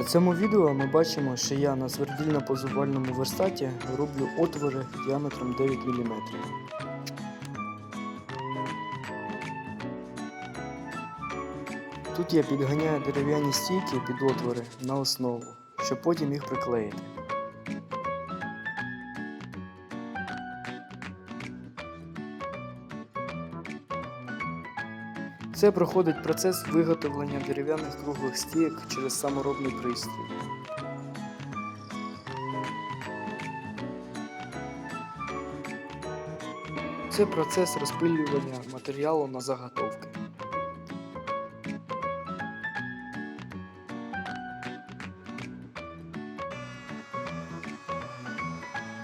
На цьому відео ми бачимо, що я на свердільно-позувальному верстаті роблю отвори діаметром 9 мм. Тут я підганяю дерев'яні стійки під отвори на основу, щоб потім їх приклеїти. Це проходить процес виготовлення дерев'яних круглих стійок через саморобний пристрій. Це процес розпилювання матеріалу на заготовки.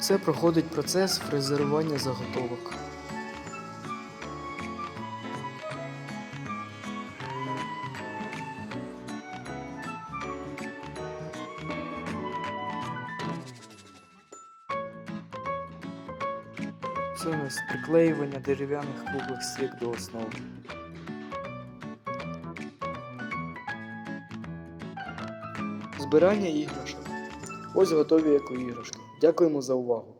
Це проходить процес фрезерування заготовок. Це у приклеювання дерев'яних круглих стік до основи. Збирання іграшок. Ось готові як у іграшки. Дякуємо за увагу.